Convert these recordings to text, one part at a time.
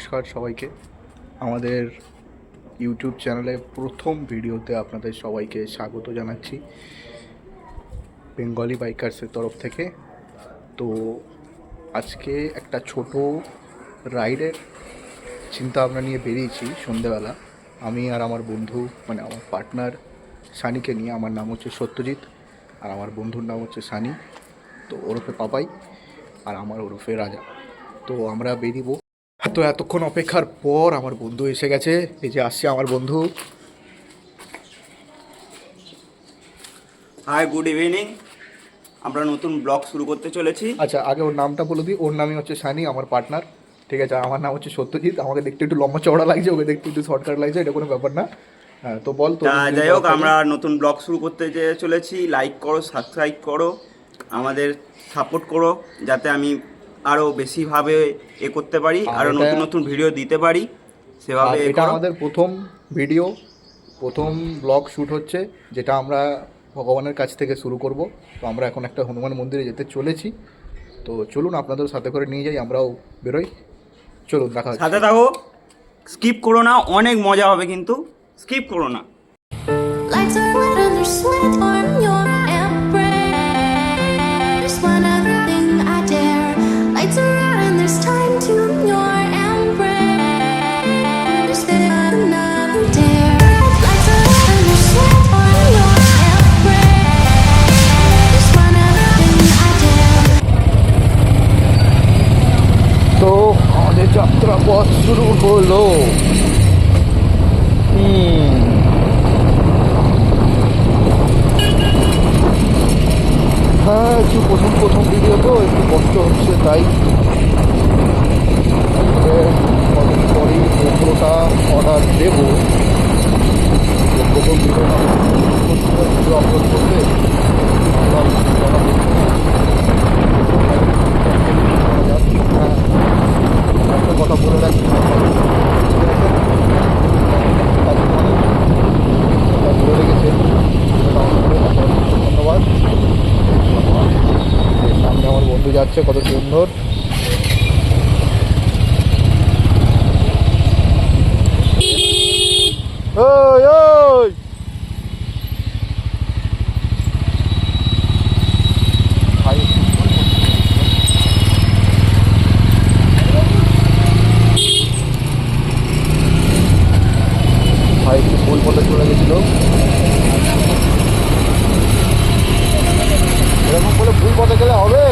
নমস্কার সবাইকে। আমাদের ইউটিউব চ্যানেলে প্রথম ভিডিওতে আপনাদের সবাইকে স্বাগত জানাচ্ছি বেঙ্গলি বাইকার্সের তরফ থেকে। তো আজকে একটা ছোট রাইডের চিন্তা ভাবনা নিয়ে বেরিয়েছি সন্ধেবেলা। আমি আর আমার বন্ধু মানে আমার পার্টনার সানিকে নিয়ে, আমার নাম হচ্ছে সত্যজিৎ আর আমার বন্ধুর নাম হচ্ছে সানি। তো ওরফে পাপাই আর আমার ওরফে রাজা। তো আমরা বেরিয়েবো তো এতক্ষণ অপেক্ষার পর আমার বন্ধু এসে গেছে। এই যে আসছে আমার বন্ধু। হাই গুড ইভিনিং আমরা নতুন ব্লগ শুরু করতে চলেছি। আচ্ছা আগে ওর নামটা বলে দিই। ওর নামই হচ্ছে সানি আমার পার্টনার ঠিক আছে আমার নাম হচ্ছে সত্যজিৎ। আমাকে দেখতে একটু লম্বা চওড়া লাগছে ওকে দেখতে একটু শর্টকাট লাগছে এটা কোনো ব্যাপার না। হ্যাঁ তো বল তো যাই হোক আমরা নতুন ব্লগ শুরু করতে চলেছি। লাইক করো সাবস্ক্রাইব করো। আমাদের সাপোর্ট করো যাতে আমি আরও বেশিভাবে এ করতে পারি আর আরও নতুন নতুন ভিডিও দিতে পারি সেভাবে এটা আমাদের প্রথম ভিডিও প্রথম ব্লগ শ্যুট হচ্ছে যেটা আমরা ভগবানের কাছ থেকে শুরু করব। তো আমরা এখন একটা হনুমান মন্দিরে যেতে চলেছি। তো চলুন আপনাদের সাথে করে নিয়ে যাই আমরাও বেরোই। চলুন দেখা সাথে থাকো। স্কিপ করো না অনেক মজা হবে কিন্তু। স্কিপ করো না। আমাদের যাত্রা পথ শুরু হলো। হ্যাঁ একটু প্রথম প্রথম ভিডিও তো, একটু কষ্ট হচ্ছে, তাই কদিন পরেই অর্ডার দেবো প্রথম ভিডিও আপলোড করতে। হ্যাঁ একটা কথা বলে রাখি বলে রেখেছে। ধন্যবাদ। সামনে আমার বন্ধু যাচ্ছে কত সুন্দর। ওই ভাই ভাই একটু ভুল পথে চলে গেছিল এরকম করে ভুল পথে গেলে হবে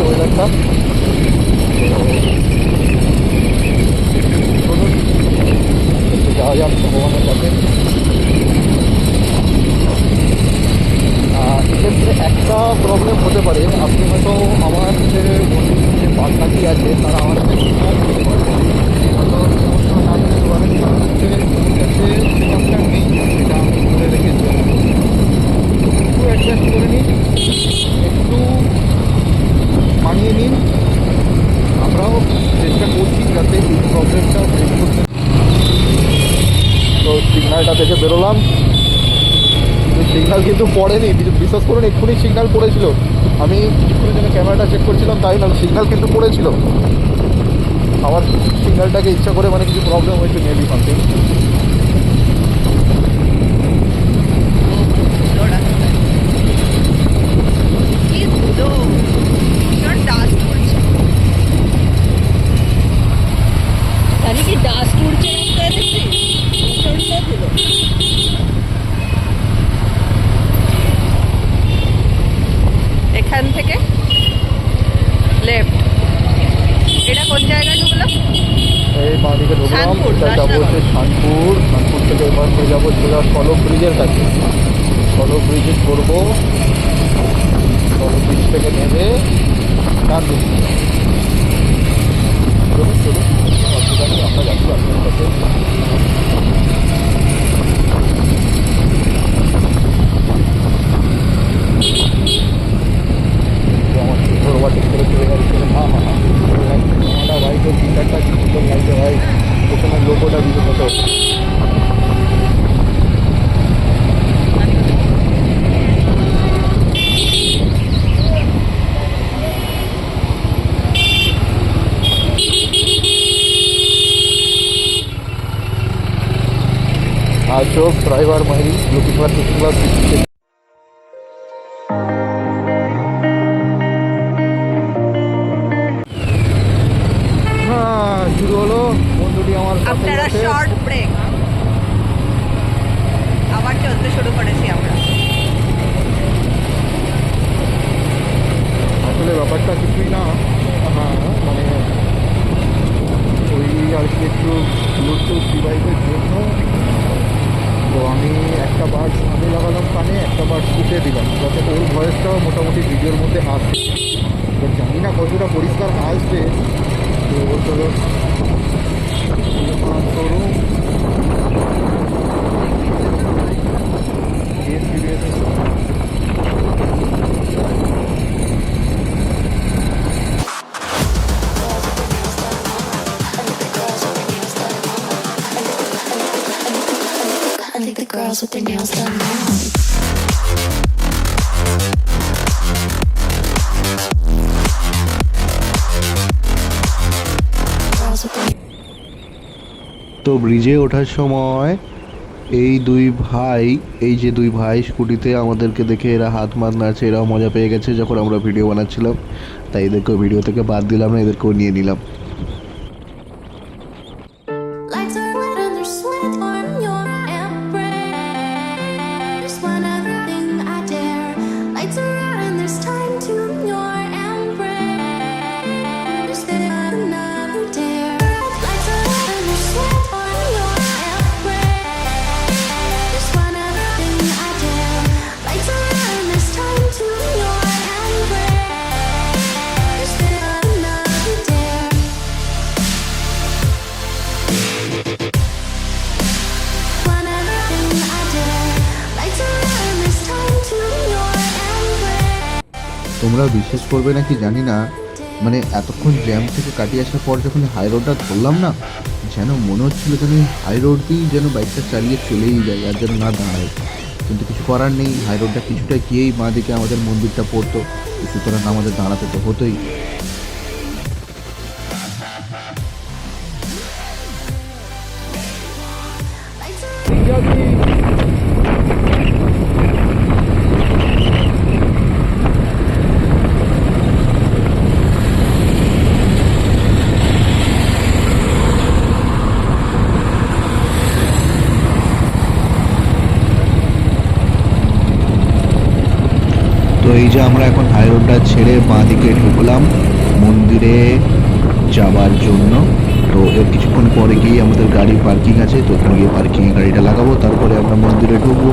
ওয়েদারটা যাওয়া যাক ভগবানের কাছে আহ, এক্ষেত্রে একটা প্রবলেম হতে পারে আপনি হয়তো আমার যে বন্ধু যে পার্টনারটি আছে তারা আমার কাছে ঠিকঠাক দিতে পারবে। হয়তো সমস্যা না দিতে পারেন কারণ হচ্ছে ওর কাছে ঠিকঠাক নেই যেটা আমি করে রেখেছি একটু অ্যাডজাস্ট করে নিন একটু মানিয়ে নিন আমরাও চেষ্টা করছি যাতে এই প্রবলেমটা ব্রেক করতে তো সিগনালটা থেকে বেরোলাম কিন্তু সিগনাল কিন্তু পড়েনি বিশ- বিশ্বাস করুন, এক্ষুনি সিগনাল পড়েছিল। আমি কিছুক্ষণের জন্য ক্যামেরাটা চেক করছিলাম, তাই না সিগনাল কিন্তু পড়েছিল। আবার সিগনালটাকে ইচ্ছা করে মানে কিছু প্রবলেম হয়েছে মেবি সামথিং কি ধুলো ভীষণ ডাস্ট উড়ছে জানি কি ডাস্ট উড়ছে রাস্তায় দেখছি প্রচণ্ড ধুলো এখান থেকে লেফট এটা কোন জায়গায় ঢুকলো? এই বাঁদিকে ঢুকলাম যাব। হচ্ছে শানপুর। শানপুর থেকে এবার হয়ে যাব সোজা সলক ব্রিজের কাছে। সলক ব্রিজে করব সলক ব্রিজ থেকে নেমে ডান দিকে। চলুন চলুন। অসুবিধা নেই আমরা যাচ্ছি আপনার কাছে। আমার ওভারটেক করে চলে হ্যাঁ হ্যাঁ হ্যাঁ भाई तो तीन टाइम की फ़ोटो बनाई थे भाई उस समय लोगों का video photo Ashok driver Mahari Lokeshwar with their nails done now. তো ব্রিজে ওঠার সময় এই দুই ভাই, এই যে দুই ভাই স্কুটিতে আমাদেরকে দেখে এরা হাত মাত নাড়ছে, এরাও মজা পেয়ে গেছে যখন আমরা ভিডিও বানাচ্ছিলাম তাই এদেরকেও ভিডিও থেকে বাদ দিলাম না এদেরকেও নিয়ে নিলাম তোমরা বিশ্বাস করবে নাকি জানি না। মানে এতক্ষণ জ্যাম থেকে কাটিয়ে আসার পর যখন হাই রোডটা ধরলাম না, যেন মনে হচ্ছিল যেন হাই রোড দিয়েই যেন বাইকটা চালিয়ে চলেই যায় আর যেন না দাঁড়ায়। কিন্তু কিছু করার নেই হাই রোডটা কিছুটা গিয়েই মা দিকে আমাদের মন্দিরটা পড়তো, সুতরাং আমাদের দাঁড়াতে তো হতোই। Lights are এই যে আমরা এখন হাই রোডটা ছেড়ে বাঁ দিকে ঢুকলাম মন্দিরে যাওয়ার জন্য। তো এর কিছুক্ষণ পরে গিয়ে আমাদের গাড়ি পার্কিং আছে, তো ওখানে গিয়ে পার্কিংয়ে গাড়িটা লাগাবো, তারপরে আমরা মন্দিরে ঢুকবো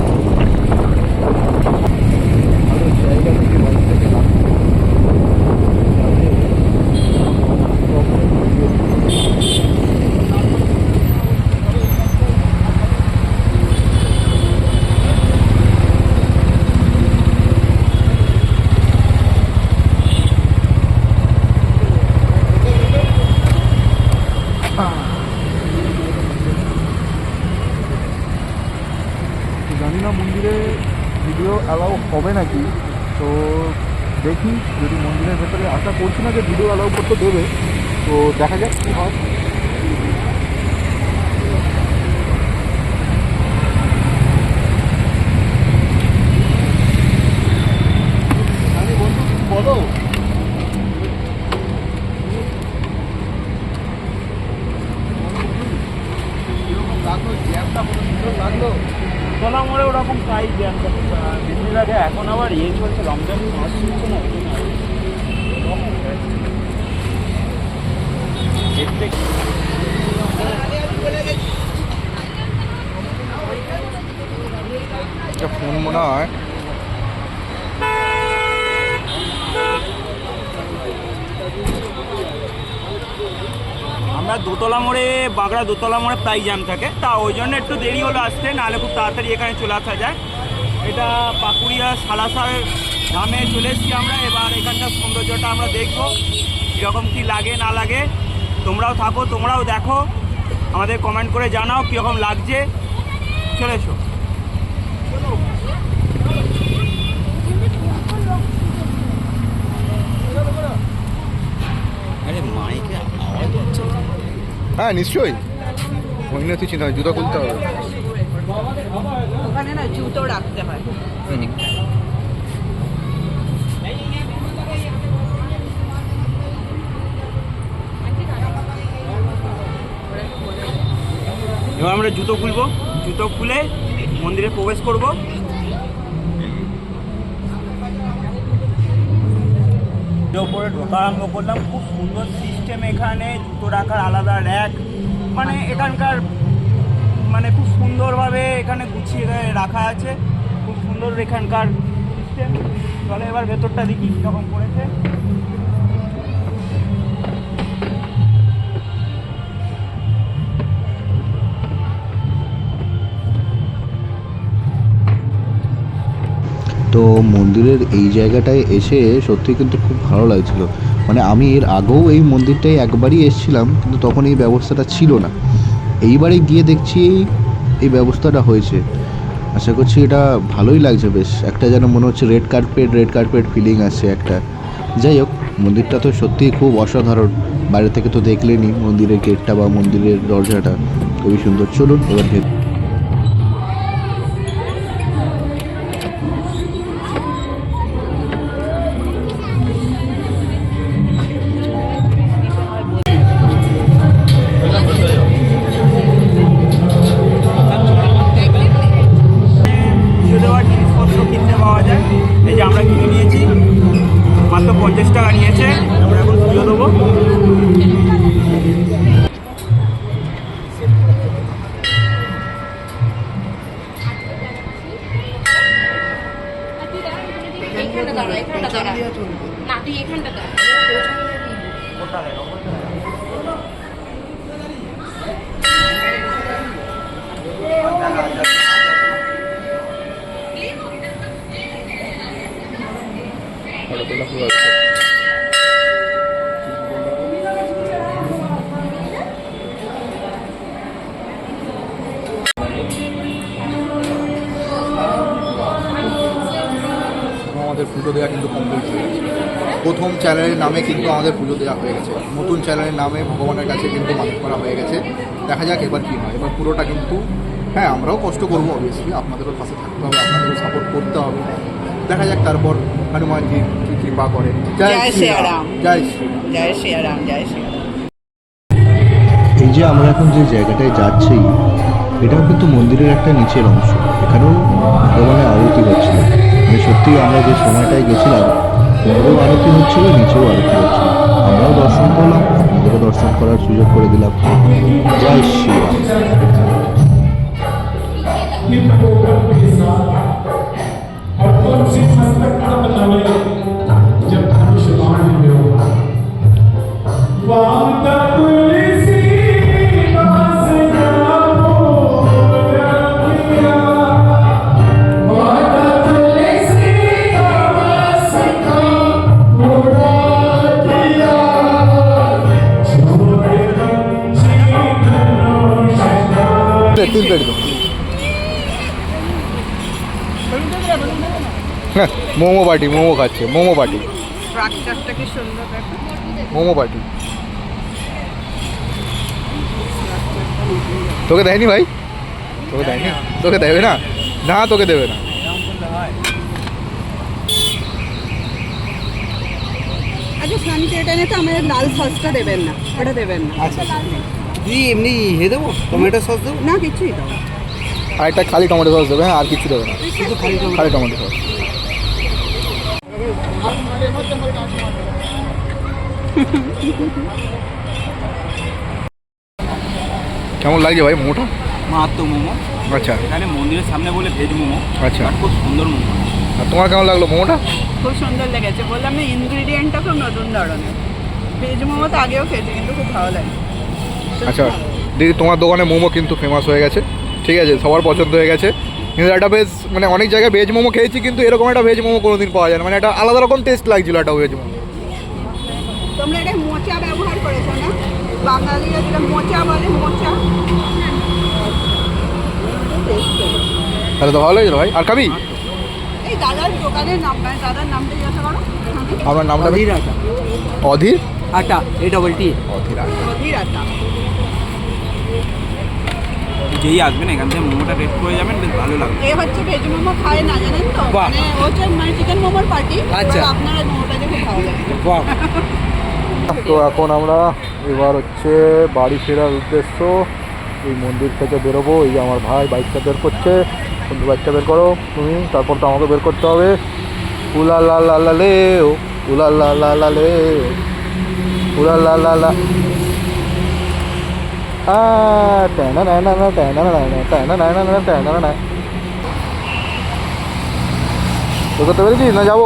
জানি না মন্দিরে ভিডিও অ্যালাউ হবে নাকি? তো দেখি যদি মন্দিরের ভেতরে আশা করছি না যে ভিডিও অ্যালাউ করতে দেবে, তো দেখা যাক কী হয় বলো লাগল জ্যামটা কত সুন্দর লাগল তোলা মোড়ে ওরকম প্রায় জ্যাম বেশি লাগে এখন আবার ইয়ে চলছে রমজান মাস চলছে না ওই জন্য আর কি। দেখতে ফোন মনে হয়। আমরা দোতলা মোড়ে বাগড়া দোতলা মোড়ে প্রায় জ্যাম থাকে। তা ওই জন্য একটু দেরি হলো আসতে, নাহলে খুব তাড়াতাড়ি এখানে চলে আসা যায়। এটা পাকুড়িয়া সালাসার ধামে চলে এসেছি আমরা। এবার এখানকার সৌন্দর্যটা আমরা দেখব, কীরকম কী লাগে, না লাগে। তোমরাও থাকো, তোমরাও দেখো। আমাদের কমেন্ট করে জানাও কীরকম লাগছে। চলে এসো। হ্যাঁ নিশ্চয়ই। মহিলা তুই চিন্তা জুতো খুলতে হবে। ওখানে না জুতো রাখতে হয়। এবার আমরা জুতো খুলবো। জুতো খুলে মন্দিরে প্রবেশ করব। ওপরে ঢোকা আরম্ভ করলাম। খুব সুন্দর সিস্টেম এখানে, জুতো রাখার আলাদা র্যাক মানে এখানকার মানে খুব সুন্দরভাবে এখানে গুছিয়ে রাখা আছে। খুব সুন্দর এখানকার সিস্টেম চলে এবার ভেতরটা দেখি কীরকম করেছে। তো মন্দিরের এই জায়গাটায় এসে সত্যি কিন্তু খুব ভালো লাগছিল। মানে আমি এর আগেও এই মন্দিরটায় একবারই এসেছিলাম, কিন্তু তখন এই ব্যবস্থাটা ছিল না। এইবারে গিয়ে দেখছি এই ব্যবস্থাটা হয়েছে। আশা করছি এটা ভালোই লাগছে বেশ। একটা যেন মনে হচ্ছে red carpet red carpet feeling আছে একটা। যাই হোক, মন্দিরটা তো সত্যিই খুব অসাধারণ। বাইরে থেকে তো দেখলেনি মন্দিরের গেটটা বা মন্দিরের দরজাটা। খুবই সুন্দর। চলুন, এবার ভেতর এখানটা দাঁড়া এখানটা দাঁড়া না তুই এখানটা দাঁড়া আমাদের পুজো দেওয়া কিন্তু কমপ্লিট হয়ে গেছে প্রথম চ্যানেলের নামে কিন্তু আমাদের পুজো দেওয়া হয়ে গেছে। নতুন চ্যানেলের নামে ভগবানের কাছে কিন্তু মানত করা হয়ে গেছে। দেখা যাক এবার কী হয়। এবার পুরোটা কিন্তু হ্যাঁ আমরাও কষ্ট করব অবভিয়াসলি আপনাদেরও পাশে থাকতে হবে আপনাদেরও সাপোর্ট করতে হবে। দেখা যাক তারপর হনুমানজি কি কৃপা করে। জয় শ্রীরাম। জয় শ্রীরাম জয় শ্রীরাম। এই যে আমরা এখন যে জায়গাটায় যাচ্ছি এটাও কিন্তু মন্দিরের একটা নিচের অংশ। এখানেও ভগবানের আরতি হচ্ছিল মানে সত্যি আমরা যে সময়টায় গেছিলাম উপরেও আরতি হচ্ছিল, নিচেও আরতি হচ্ছিল। আমরাও দর্শন করলাম, আপনাদেরও দর্শন করার সুযোগ করে দিলাম। জয় শ্রীরাম তিন প্লেট দাও হ্যাঁ মোমো পার্টি মোমো খাচ্ছে মোমো পার্টি মোমো পার্টি তোকে দেয়নি ভাই? তোকে দেয়নি? তোকে দেবে না? না তোকে দেবে না। আচ্ছা স্যানিটাইটারে তো আমাদের লাল সসটা দেবেন না ওটা দেবেন না। আচ্ছা। দিদি এমনি হে দেবো? টমেটো সস দেবো? না কিছুই দাও আর একটা খালি টমেটো সস দেবে হ্যাঁ আর কিছু দেবে না। শুধু খালি টমেটো। খালি টমেটো সস। কেমন লাগছে ভাই মোটা মাহাত্ম মোমো। আচ্ছা। এখানে মন্দিরের সামনে বলে ভেজ মোমো আচ্ছা। খুব সুন্দর মোমো। আর তোমার কেমন লাগল মোমোটা? খুব সুন্দর লেগেছে। বললাম না ইনগ্রিডিয়েন্টটা খুব নতুন ধরনের। ভেজ মোমো তো আগেও খেয়েছি কিন্তু খুব ভালো লাগে। আচ্ছা দিদি তোমার দোকানে মোমো কিন্তু ফেমাস হয়ে গেছে। ঠিক আছে সবার পছন্দ হয়ে গেছে। কিন্তু একটা বেশ মানে অনেক জায়গায় ভেজ মোমো খেয়েছি কিন্তু এরকম একটা ভেজ মোমো কোনোদিন পাওয়া যায় না মানে একটা আলাদা রকম টেস্ট লাগছিল একটা ভেজ মোমো। তোমরা এটা মোচা ব্যবহার করেছ না? বাঙালিরা যেটা মোচা বলে মোচা। তাহলে তো ভালো লাগছিল ভাই। আর খাবি? এই দাদার দোকানের নাম মানে দাদার নামটা জিজ্ঞাসা করো। আপনার নামটা অধীর আটা। অধীর? আটা এ ডবল টি অধীর আচ্ছা। অধীর আটা। যেই আসবেন এখান থেকে মোমোটা টেস্ট করে যাবেন বেশ ভালো লাগবে। এ হচ্ছে ভেজ মোমো খায় না জানেন তো? বাহ। মানে ও হচ্ছে মানে চিকেন মোমোর পার্টি আচ্ছা। আপনার মোমোটা দেখে লাগবে বাহ। তো এখন আমরা এবার হচ্ছে বাড়ি ফেরার উদ্দেশ্য এই মন্দির থেকে বেরোবো। এই যে আমার ভাই বাইকটা বের করছে তুমি বাইকটা বের করো তুমি তারপর তো আমাকে বের করতে হবে। উলা লা লা লা লে উলা লা লা লা লে উলা লা লা লা করতে পেরেছিস না যাব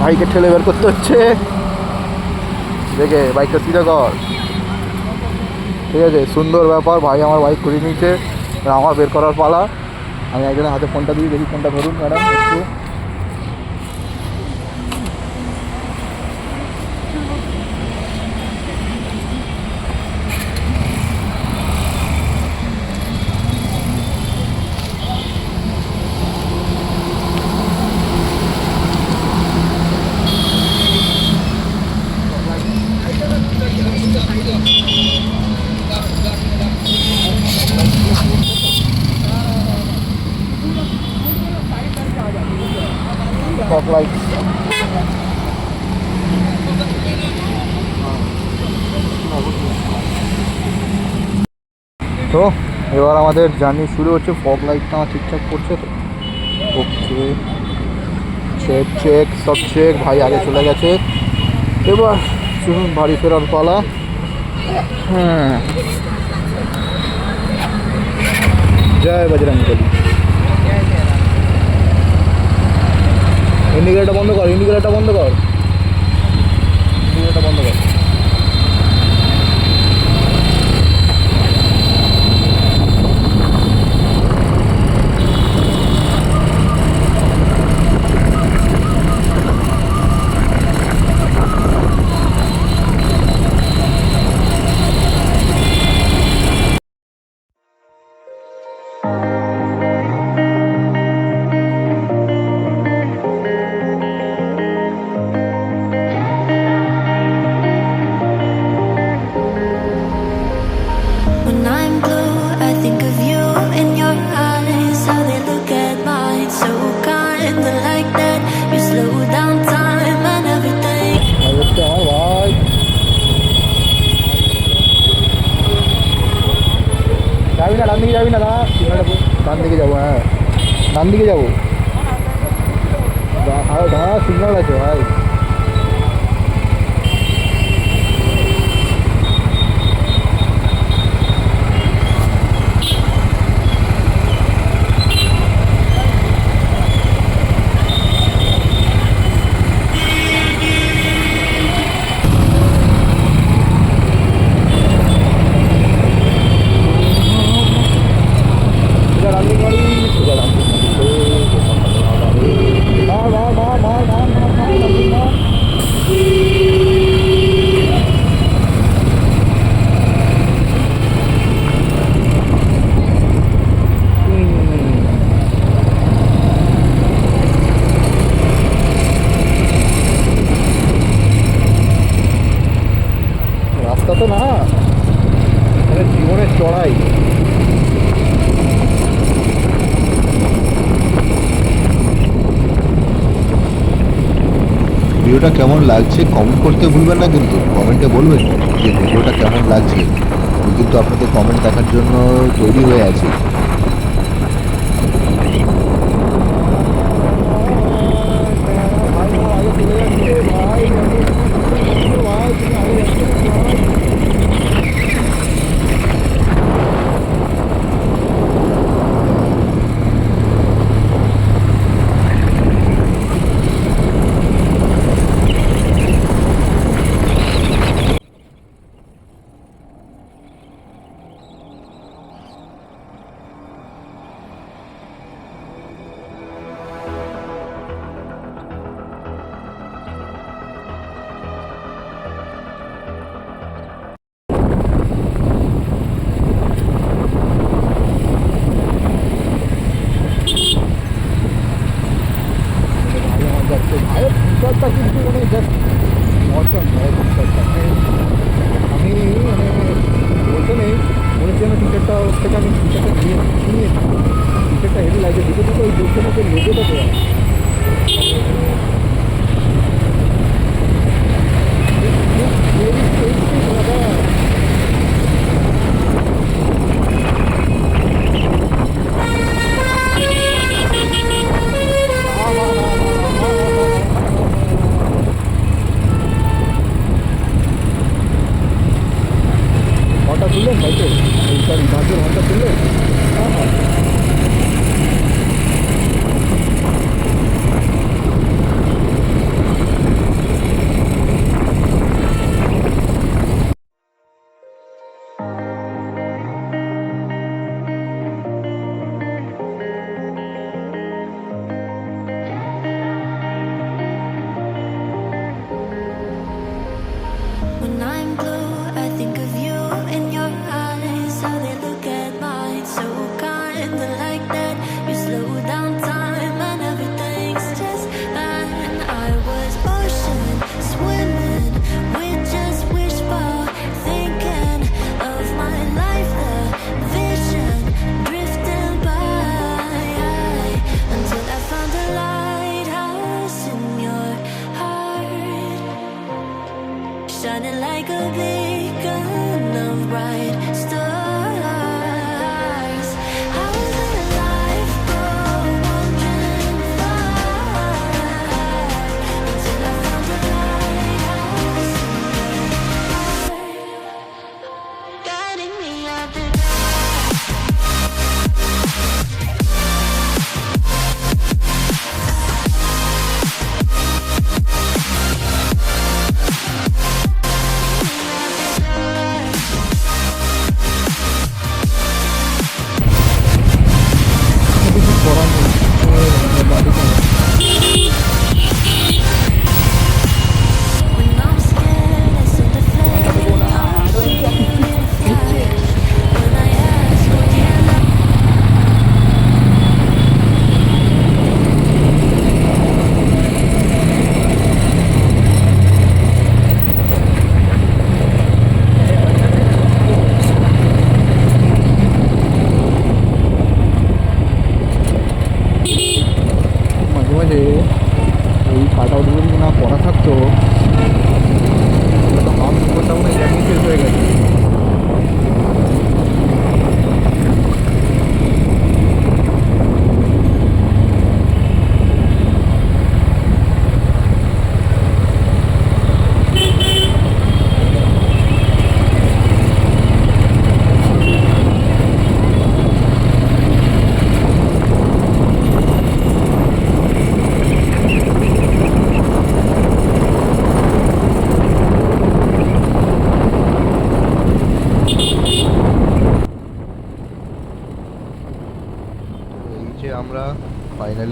ভাইকে ঠেলে বের করতে হচ্ছে দেখে বাইকটা সিধা কর ঠিক আছে সুন্দর ব্যাপার ভাই আমার বাইক ঘুরিয়ে নিয়েছে আমার বের করার পালা আমি একজনের হাতে ফোনটা দিয়ে দেখি ফোনটা ধরুন ম্যাডাম একটু ফগ লাইট তো এবার আমাদের জার্নি শুরু হচ্ছে ফগ লাইটটা ঠিকঠাক করছে তো। ওকে চেক চেক সব চেক ভাই আগে চলে গেছে। এবার চলুন বাড়ি ফেরার পালা। হ্যাঁ। জয় বজরঙ্গ ইন্ডিকেটারটা বন্ধ কর, ইন্ডিকেটারটা বন্ধ কর। ইন্ডিকেটারটা বন্ধ কর। দিকে যাবি না না ডান দিকে যাব হ্যাঁ। ডান দিকে যাব দা- আরে দাঁড়া সিগন্যাল আছে ভাই সোজা ডান দিকে মারি সোজা ডান দিকে মারি মার মার মার মার মার মার মার ডান দিকে মার রাস্তা তো না মানে জীবনের চড়াই ভিডিওটা কেমন লাগছে কমেন্ট করতে ভুলবেন না, কিন্তু কমেন্টে বলবেন যে ভিডিওটা কেমন লাগছে। আমি কিন্তু আপনাদের কমেন্ট দেখার জন্য তৈরি হয়ে আছি।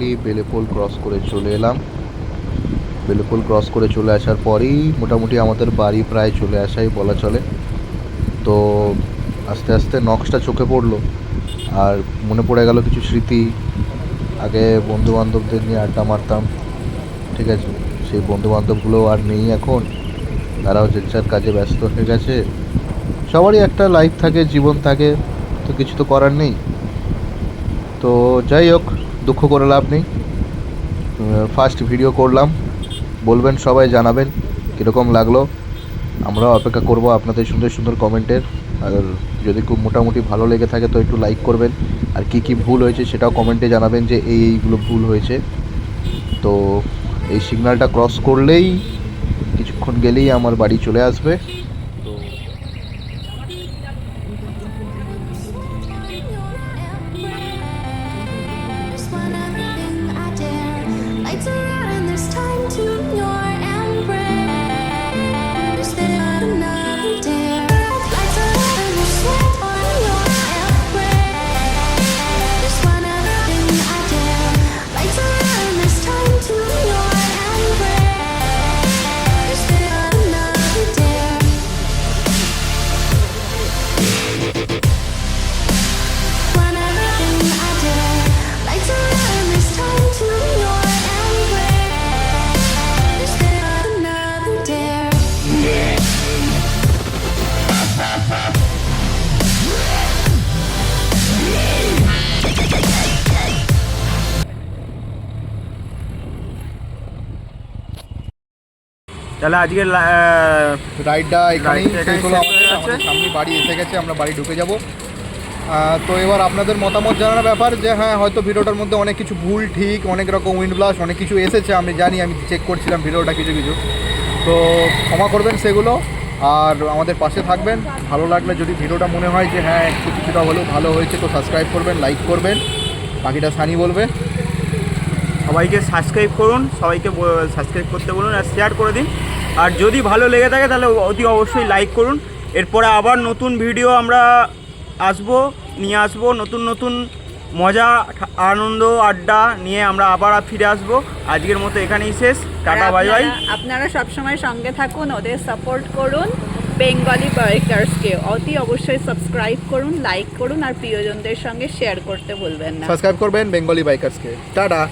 ফাইনালি বেলেপোল ক্রস করে চলে এলাম। বেলেপোল ক্রস করে চলে আসার পরেই মোটামুটি আমাদের বাড়ি প্রায় চলে আসাই বলা চলে। তো আস্তে আস্তে নক্সটা চোখে পড়ল। আর মনে পড়ে গেল কিছু স্মৃতি। আগে বন্ধু বান্ধবদের নিয়ে আড্ডা মারতাম, ঠিক আছে? সেই বন্ধু বান্ধবগুলো আর নেই এখন। তারাও যে যার কাজে ব্যস্ত হয়ে গেছে। সবারই একটা লাইফ থাকে, জীবন থাকে। তো কিছু তো করার নেই। তো যাই হোক দুঃখ করে লাভ নেই। ফার্স্ট ভিডিও করলাম। বলবেন, সবাই জানাবেন কীরকম লাগল। আমরাও অপেক্ষা করব আপনাদের সুন্দর সুন্দর কমেন্টের। আর যদি খুব মোটামুটি ভালো লেগে থাকে তো একটু লাইক করবেন। আর কি কি ভুল হয়েছে সেটাও কমেন্টে জানাবেন যে এই এইগুলো ভুল হয়েছে। তো এই সিগন্যালটা ক্রস করলেই কিছুক্ষণ গেলেই আমার বাড়ি চলে আসবে। তাহলে আজকে রাইডটা এখানেই শেষ হলো। আমাদের সামনে বাড়ি এসে গেছে আমরা বাড়ি ঢুকে যাব। তো এবার আপনাদের মতামত জানার ব্যাপার যে হ্যাঁ হয়তো ভিডিওটার মধ্যে অনেক কিছু ভুল ঠিক অনেক রকম উইন্ড ব্লাস্ট অনেক কিছু এসেছে আমি জানি আমি চেক করছিলাম ভিডিওটা কিছু কিছু। তো ক্ষমা করবেন সেগুলো আর আমাদের পাশে থাকবেন। ভালো লাগলে যদি ভিডিওটা মনে হয় যে হ্যাঁ একটু কিছুটা হলেও ভালো হয়েছে তো সাবস্ক্রাইব করবেন লাইক করবেন। বাকিটা সানি বলবে। সবাইকে সাবস্ক্রাইব করুন সবাইকে সাবস্ক্রাইব করতে বলুন আর শেয়ার করে দিন। আর যদি ভালো লেগে থাকে তাহলে অতি অবশ্যই লাইক করুন। এরপরে আবার নতুন ভিডিও আমরা আসব নিয়ে আসব নতুন নতুন মজা ঠা- আনন্দ আড্ডা নিয়ে আমরা আবার ফিরে আসব। আজকের মতো এখানেই শেষ। টাটা বাই বাই আপনারা- সবসময় সঙ্গে থাকুন ওদের সাপোর্ট করুন। বেঙ্গলি বাইকার্সকে অতি অবশ্যই সাবস্ক্রাইব করুন লাইক করুন আর প্রিয়জনদের সঙ্গে শেয়ার করতে ভুলবেন না। সাবস্ক্রাইব করবেন বেঙ্গলি বাইকার্সকে টাটা।